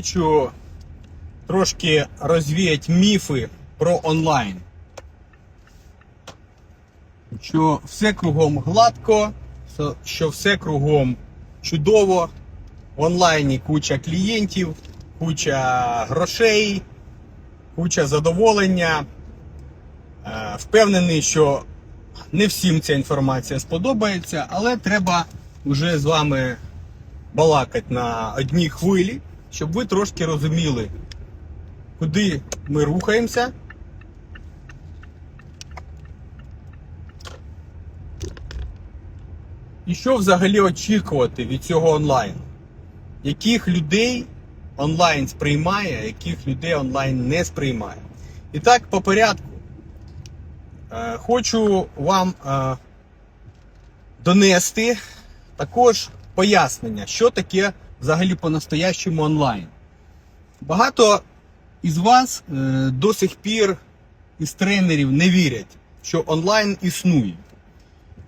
Хочу трошки розвіяти міфи про онлайн. Що все кругом гладко, що- все кругом чудово. В онлайні куча клієнтів, куча грошей, куча задоволення. Е, Впевнений, що не всім ця інформація сподобається, але треба вже з вами балакати на одній хвилі, щоб ви трошки розуміли, куди ми рухаємося. І що взагалі очікувати від цього онлайну? Яких людей онлайн сприймає, яких людей онлайн не сприймає. І так, по порядку. Е, Хочу вам е, донести також пояснення, що таке взагалі по-настоящему онлайн. Багато із вас е, до сих пір із тренерів не вірять, що онлайн існує.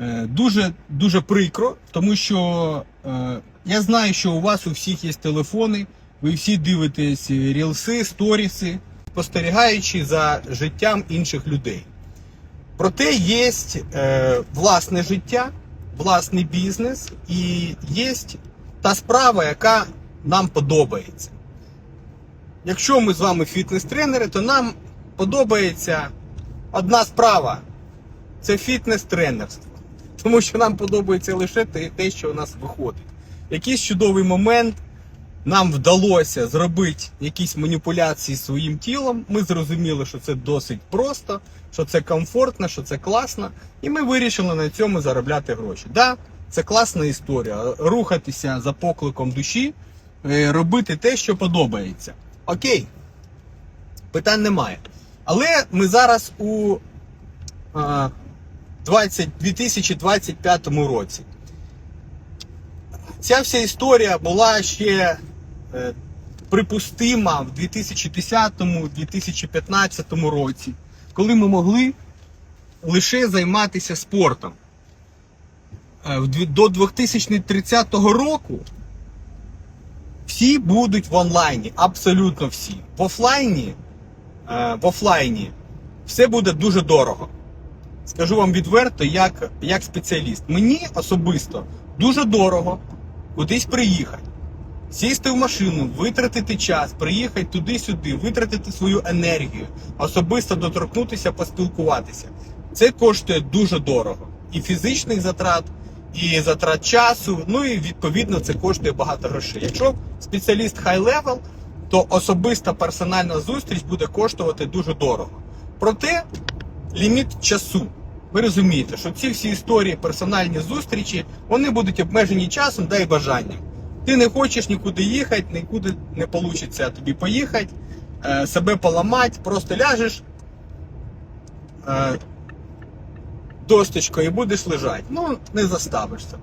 Е, Дуже дуже прикро, тому що е, я знаю, що у вас у всіх є телефони, ви всі дивитесь рілси, сторіси, спостерігаючи за життям інших людей. Проте є е, власне життя, власний бізнес і є та справа, яка нам подобається. Якщо ми з вами фітнес-тренери, то нам подобається одна справа це фітнес-тренерство. Тому що нам подобається лише те, що у нас виходить. Якийсь чудовий момент нам вдалося зробити якісь маніпуляції своїм тілом. Ми зрозуміли, що це досить просто, що це комфортно, що це класно, і ми вирішили на цьому заробляти гроші. Да, це класна історія. Рухатися за покликом душі, е, робити те, що подобається. Окей, питань немає. Але ми зараз у 20, 2025 році. Ця вся історія була ще е, припустима в 2010-2015 році, коли ми могли лише займатися спортом. Е, До 2030 року всі будуть в онлайні, абсолютно всі. В офлайні, е, в офлайні все буде дуже дорого. Скажу вам відверто, як, як спеціаліст. Мені особисто дуже дорого кудись приїхати, сісти в машину, витратити час, приїхати туди-сюди, витратити свою енергію, особисто доторкнутися, поспілкуватися. Це коштує дуже дорого. І фізичних затрат, і затрат часу, ну і відповідно це коштує багато грошей. Якщо спеціаліст high level, то особиста персональна зустріч буде коштувати дуже дорого. Проте ліміт часу. Ви розумієте, що ці всі історії, персональні зустрічі, вони будуть обмежені часом да й бажанням. Ти не хочеш нікуди їхати, нікуди не вийде тобі поїхати, е, себе поламати, просто ляжеш е, досточкою і будеш лежати. Ну, не заставиш себе.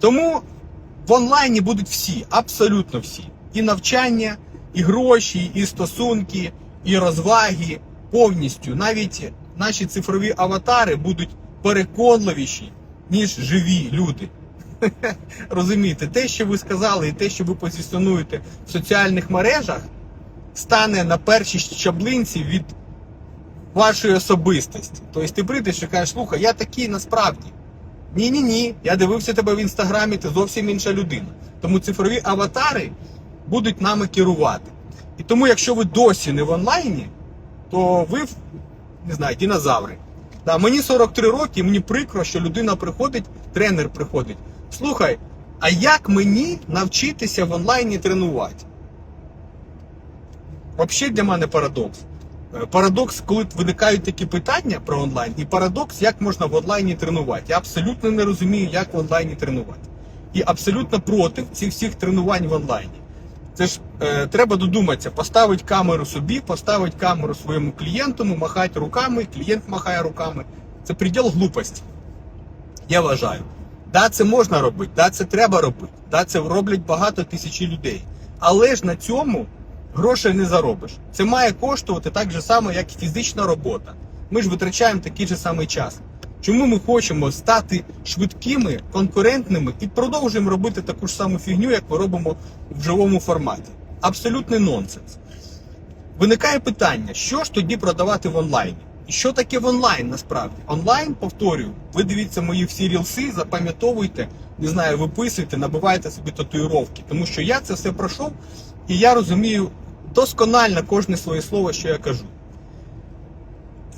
Тому в онлайні будуть всі, абсолютно всі. І навчання, і гроші, і стосунки, і розваги повністю. Навіть наші цифрові аватари будуть переконливіші, ніж живі люди. Розумієте, те, що ви сказали, і те, що ви позиціонуєте в соціальних мережах, стане на першій щаблинці від вашої особистості. Тобто ти прийдеш і кажеш, слухай, я такий насправді. Ні, ні, ні. Я дивився тебе в інстаграмі, ти зовсім інша людина. Тому цифрові аватари будуть нами керувати. І тому, якщо ви досі не в онлайні, то ви не знаю, динозаври. Да, мені 43 роки, мені прикро, що людина приходить, тренер приходить. Слухай, а як мені навчитися в онлайні тренувати? Взагалі для мене парадокс. Е, Парадокс, коли виникають такі питання про онлайн, і парадокс, як можна в онлайні тренувати. Я абсолютно не розумію, як в онлайні тренувати. І абсолютно проти цих всіх тренувань в онлайні. Це ж е, треба додуматися, поставити камеру собі, поставити камеру своєму клієнту, махати руками, клієнт махає руками. Це приділ глупості. Я вважаю. Да, це можна робити, да, це треба робити, да, це роблять багато тисячі людей. Але ж на цьому грошей не заробиш. Це має коштувати так же само, як і фізична робота. Ми ж витрачаємо такий же самий час. Чому ми хочемо стати швидкими, конкурентними і продовжуємо робити таку ж саму фігню, як ми робимо в живому форматі? абсолютний нонсенс. Виникає питання, що ж тоді продавати в онлайні? І що таке в онлайн насправді? Онлайн, повторюю, ви дивіться мої всі рілси, запам'ятовуйте, не знаю, виписуйте, набивайте собі татуїровки, тому що я це все пройшов і я розумію досконально кожне своє слово, що я кажу.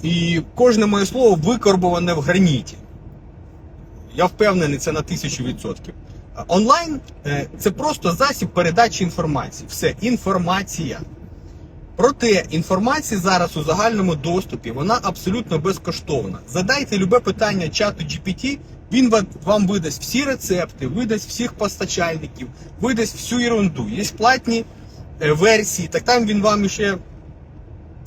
І кожне моє слово викорбоване в граніті. Я впевнений, це на тисячу відсотків. Онлайн е, це просто засіб передачі інформації. Все, інформація. Проте інформація зараз у загальному доступі, вона абсолютно безкоштовна. Задайте любе питання чату GPT, він вам видасть всі рецепти, видасть всіх постачальників, видасть всю ерунду. Є платні версії, так там він вам ще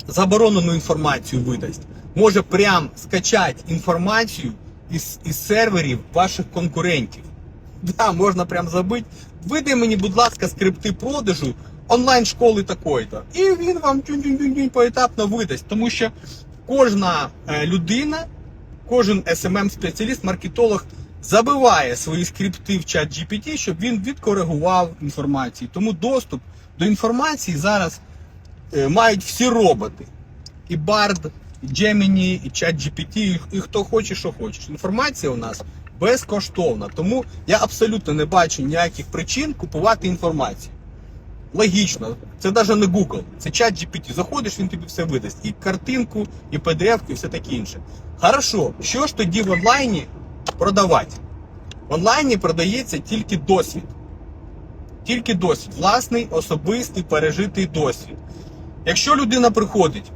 заборонену інформацію видасть. Може прям скачати інформацію із, із серверів ваших конкурентів. Да, можна прям забити. Видай мені, будь ласка, скрипти продажу онлайн школи такої-то. І він вам тюнь-тюнь-тюнь поетапно видасть. Тому що кожна е, людина, кожен smm спеціаліст маркетолог забиває свої скрипти в чат GPT, щоб він відкоригував інформацію. Тому доступ до інформації зараз е, мають всі роботи. І Bard, і Gemini, і ChatGPT, і, і хто хоче, що хоче. Інформація у нас безкоштовна. Тому я абсолютно не бачу ніяких причин купувати інформацію. Логічно, це навіть не Google, це ChatGPT. Заходиш, він тобі все видасть. І картинку, і PDF, і все таке інше. Хорошо, що ж тоді в онлайні продавати? В онлайні продається тільки досвід. Тільки досвід. Власний, особистий, пережитий досвід. Якщо людина приходить,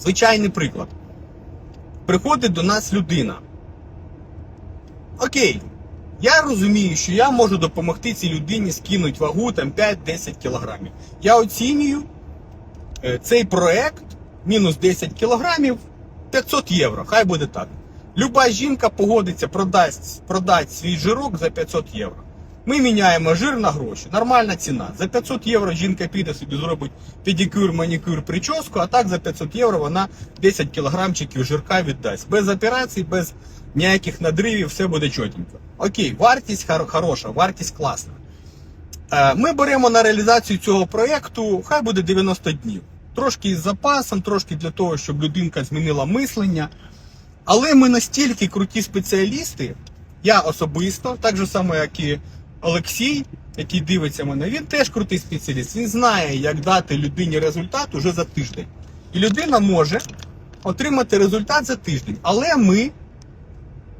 звичайний приклад. Приходить до нас людина. Окей, я розумію, що я можу допомогти цій людині скинути вагу там 5-10 кілограмів. Я оцінюю е, цей проект мінус 10 кілограмів 500 євро. Хай буде так. Люба жінка погодиться продасть, продать свій жирок за 500 євро. Ми міняємо жир на гроші. Нормальна ціна. За 500 євро жінка піде собі зробить педикюр, манікюр, прическу, а так за 500 євро вона 10 кілограмчиків жирка віддасть. Без операцій, без ніяких надривів, все буде чотенько. Окей, вартість хор- хороша, вартість класна. Е, Ми беремо на реалізацію цього проєкту, хай буде 90 днів. Трошки із запасом, трошки для того, щоб людинка змінила мислення. Але ми настільки круті спеціалісти, я особисто, так же само, як і Олексій, який дивиться мене, він теж крутий спеціаліст. Він знає, як дати людині результат уже за тиждень. І людина може отримати результат за тиждень. Але ми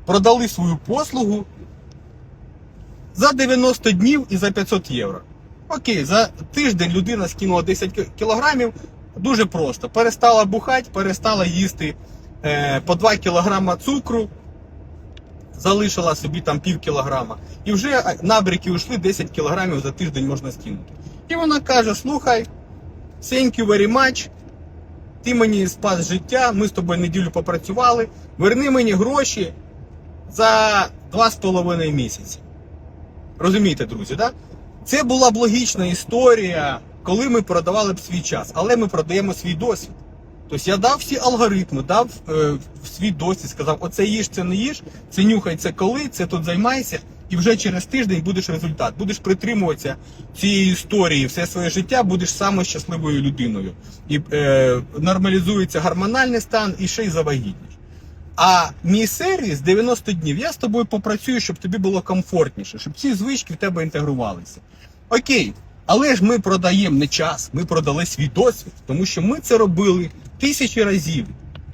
продали свою послугу за 90 днів і за 500 євро. Окей, за тиждень людина скинула 10 кілограмів. Дуже просто. Перестала бухати, перестала їсти е, по 2 кілограма цукру, залишила собі там пів кілограма. І вже набряки ушли 10 кілограмів за тиждень можна скинути. І вона каже: слухай, thank you very much, ти мені спас життя, ми з тобою неділю попрацювали, верни мені гроші за 2,5 місяці. Розумієте, друзі, да? Це була б логічна історія, коли ми продавали б свій час, але ми продаємо свій досвід. Тобто я дав всі алгоритми, дав е, свій досвід, сказав, оце їж, це не їж, це нюхай, це коли, це тут займайся, і вже через тиждень будеш результат. Будеш притримуватися цієї історії все своє життя, будеш самою щасливою людиною. І е, нормалізується гормональний стан і ще й завагітніш. А мій сервіс 90 днів, я з тобою попрацюю, щоб тобі було комфортніше, щоб ці звички в тебе інтегрувалися. Окей, але ж ми продаємо не час, ми продали свій досвід, тому що ми це робили тисячі разів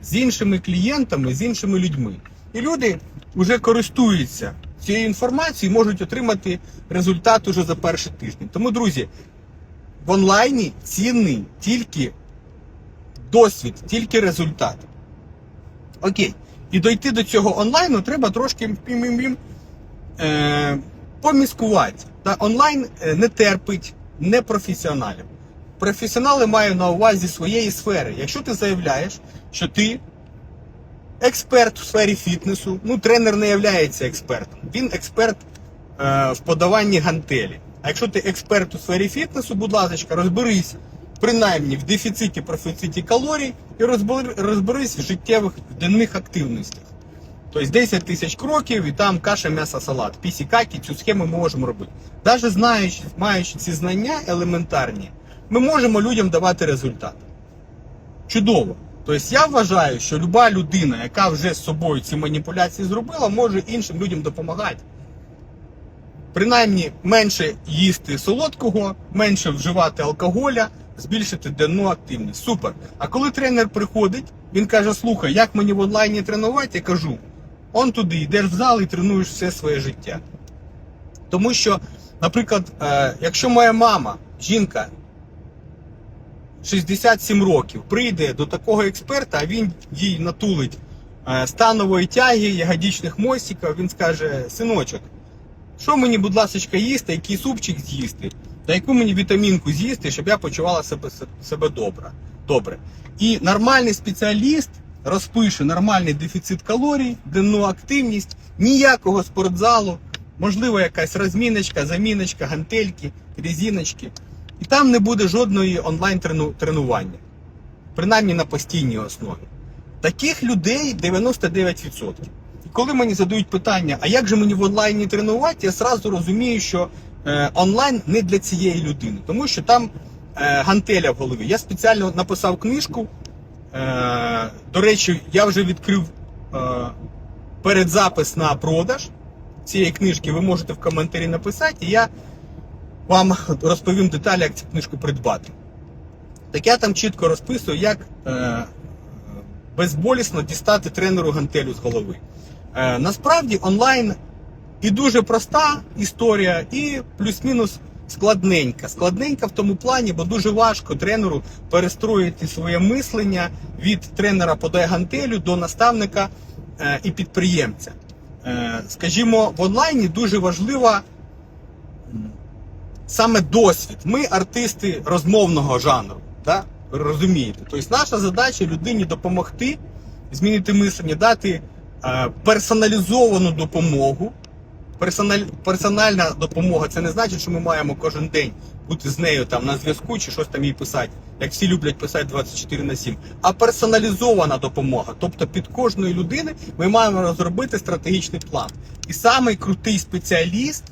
з іншими клієнтами, з іншими людьми. І люди вже користуються цією інформацією, можуть отримати результат уже за перший тиждень. Тому, друзі, в онлайні цінний тільки досвід, тільки результат. Окей. І дойти до цього онлайну треба трошки е, поміскувати. Та онлайн е, не терпить непрофесіоналів. Професіонали мають на увазі своєї сфери. Якщо ти заявляєш, що ти експерт в сфері фітнесу, ну тренер не є експертом, він експерт е, в подаванні гантелі. А якщо ти експерт у сфері фітнесу, будь ласка, розберись принаймні в дефіциті профіциті калорій і розберись в життєвих денних активностях. Тобто 10 тисяч кроків і там каша, м'ясо, салат. Пісікакі, цю схему ми можемо робити. Навіть маючи ці знання елементарні, ми можемо людям давати результат. Чудово. Тобто я вважаю, що люба людина, яка вже з собою ці маніпуляції зробила, може іншим людям допомагати. Принаймні менше їсти солодкого, менше вживати алкоголя, збільшити денну активність. Супер. А коли тренер приходить, він каже: слухай, як мені в онлайні тренувати, я кажу, он туди, йдеш в зал і тренуєш все своє життя. Тому що, наприклад, е, якщо моя мама, жінка 67 років, прийде до такого експерта, а він їй натулить е, станової тяги, ягодичних мостиків, він скаже: синочок, що мені, будь ласка, їсти, який супчик з'їсти, та яку мені вітамінку з'їсти, щоб я почувала себе, себе добре. добре. І нормальний спеціаліст розпише нормальний дефіцит калорій, денну активність, ніякого спортзалу, можливо, якась розміночка, заміночка, гантельки, резиночки. І там не буде жодної онлайн тренування, принаймні на постійній основі. Таких людей 99%. І коли мені задають питання, а як же мені в онлайні тренувати, я зразу розумію, що е, онлайн не для цієї людини, тому що там е, гантеля в голові. Я спеціально написав книжку. Е, до речі, я вже відкрив е, передзапис на продаж цієї книжки. Ви можете в коментарі написати, і я вам розповім деталі, як цю книжку придбати. Так я там чітко розписую, як е, безболісно дістати тренеру гантелю з голови. Е, насправді онлайн і дуже проста історія, і плюс-мінус складненька. Складненька в тому плані, бо дуже важко тренеру перестроїти своє мислення від тренера подай гантелю до наставника е, і підприємця. Е, скажімо, в онлайні дуже важлива саме досвід. Ми артисти розмовного жанру. Да? Розумієте? Тобто наша задача людині допомогти змінити мислення, дати е, персоналізовану допомогу. Персональ, персональна допомога це не значить, що ми маємо кожен день бути з нею там на зв'язку чи щось там їй писати, як всі люблять писати 24 на 7. А персоналізована допомога. Тобто під кожної людини ми маємо розробити стратегічний план. І самий крутий спеціаліст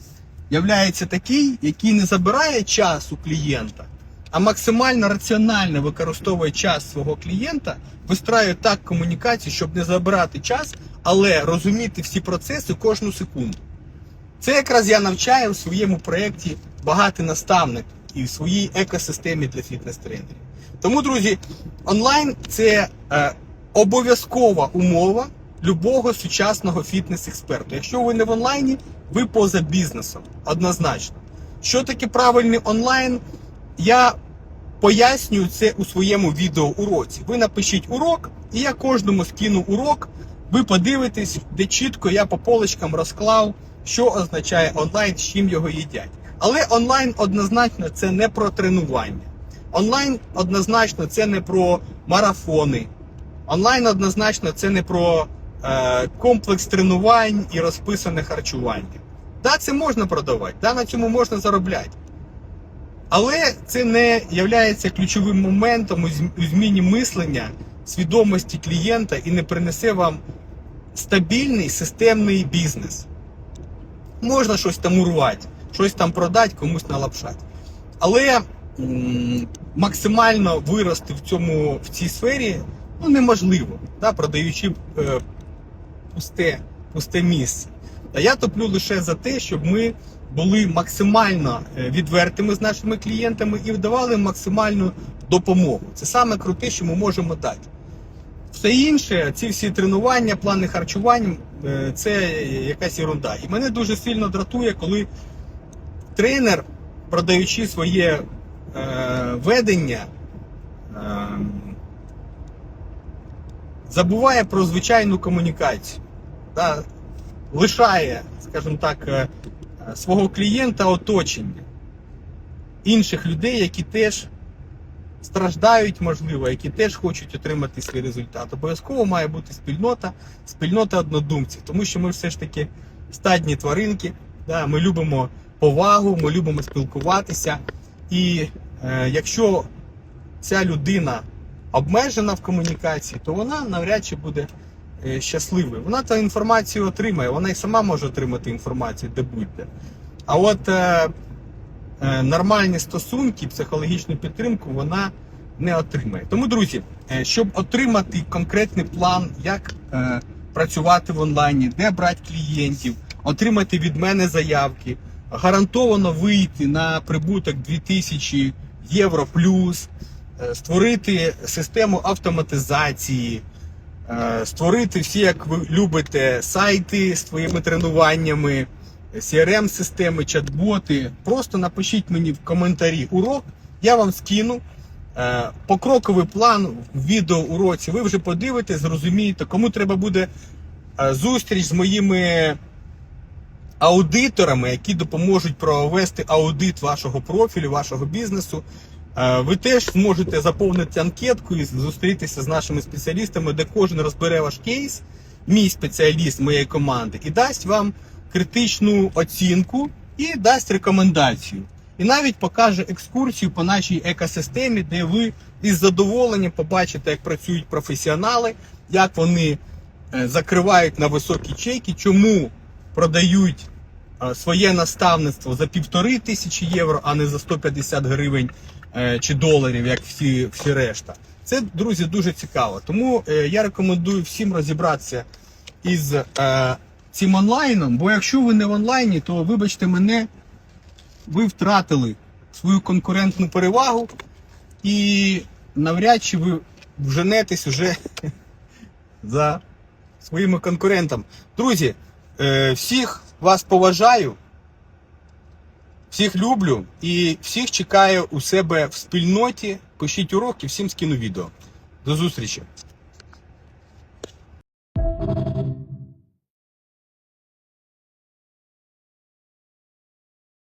являється такий, який не забирає час у клієнта, а максимально раціонально використовує час свого клієнта, вистраює так комунікацію, щоб не забирати час, але розуміти всі процеси кожну секунду. Це якраз я навчаю у своєму проєкті багатий наставник і в своїй екосистемі для фітнес-тренерів. Тому, друзі, онлайн це е, обов'язкова умова любого сучасного фітнес-експерта. Якщо ви не в онлайні, ви поза бізнесом однозначно. Що таке правильний онлайн? Я пояснюю це у своєму відеоуроці. Ви напишіть урок, і я кожному скину урок. Ви подивитесь, де чітко я по полочкам розклав, що означає онлайн, з чим його їдять. Але онлайн однозначно це не про тренування. Онлайн однозначно це не про марафони. Онлайн однозначно це не про е, комплекс тренувань і розписане харчування. Да, це можна продавати, да, на цьому можна заробляти. Але це не є ключовим моментом у зміні мислення, свідомості клієнта і не принесе вам стабільний системний бізнес. Можна щось там урвати, щось там продати, комусь налапшати. Але м, максимально вирости в, цьому, в цій сфері ну, неможливо, да, продаючи е, пусте, пусте місце. А я топлю лише за те, щоб ми були максимально е, відвертими з нашими клієнтами і давали максимальну допомогу. Це саме круте, що ми можемо дати. Все інше, ці всі тренування, плани харчування е, це якась ерунда. І мене дуже сильно дратує, коли тренер, продаючи своє е, ведення, е, забуває про звичайну комунікацію. Да? Лишає, скажімо так, е, свого клієнта оточення інших людей, які теж страждають, можливо, які теж хочуть отримати свій результат. Обов'язково має бути спільнота, спільнота однодумців, тому що ми все ж таки стадні тваринки, да, ми любимо повагу, ми любимо спілкуватися. І е, якщо ця людина обмежена в комунікації, то вона навряд чи буде е, щасливою. Вона цю інформацію отримає, вона і сама може отримати інформацію, де будь-де. А от е, е, нормальні стосунки, психологічну підтримку вона не отримає. Тому, друзі, е, щоб отримати конкретний план, як е, працювати в онлайні, де брати клієнтів, отримати від мене заявки, гарантовано вийти на прибуток 2000 євро плюс, е, створити систему автоматизації. Е, Створити всі, як ви любите, сайти з твоїми тренуваннями, CRM-системи, чат-боти. Просто напишіть мені в коментарі урок, я вам скину. Е, Покроковий план в відеоуроці. Ви вже подивитесь, зрозумієте, кому треба буде е, зустріч з моїми аудиторами, які допоможуть провести аудит вашого профілю, вашого бізнесу. Е, Ви теж зможете заповнити анкетку і зустрітися з нашими спеціалістами, де кожен розбере ваш кейс, мій спеціаліст моєї команди, і дасть вам критичну оцінку і дасть рекомендацію. І навіть покаже екскурсію по нашій екосистемі, де ви із задоволенням побачите, як працюють професіонали, як вони е, закривають на високі чеки, чому продають е, своє наставництво за півтори тисячі євро, а не за 150 гривень чи доларів, як всі, всі решта. Це, друзі, дуже цікаво. Тому е, я рекомендую всім розібратися із е, цим онлайном, бо якщо ви не в онлайні, то вибачте мене, ви втратили свою конкурентну перевагу і навряд чи ви вженетесь уже за своїми конкурентами. Друзі, е, всіх вас поважаю, всіх люблю і всіх чекаю у себе в спільноті. Пишіть уроки, всім скину відео. До зустрічі!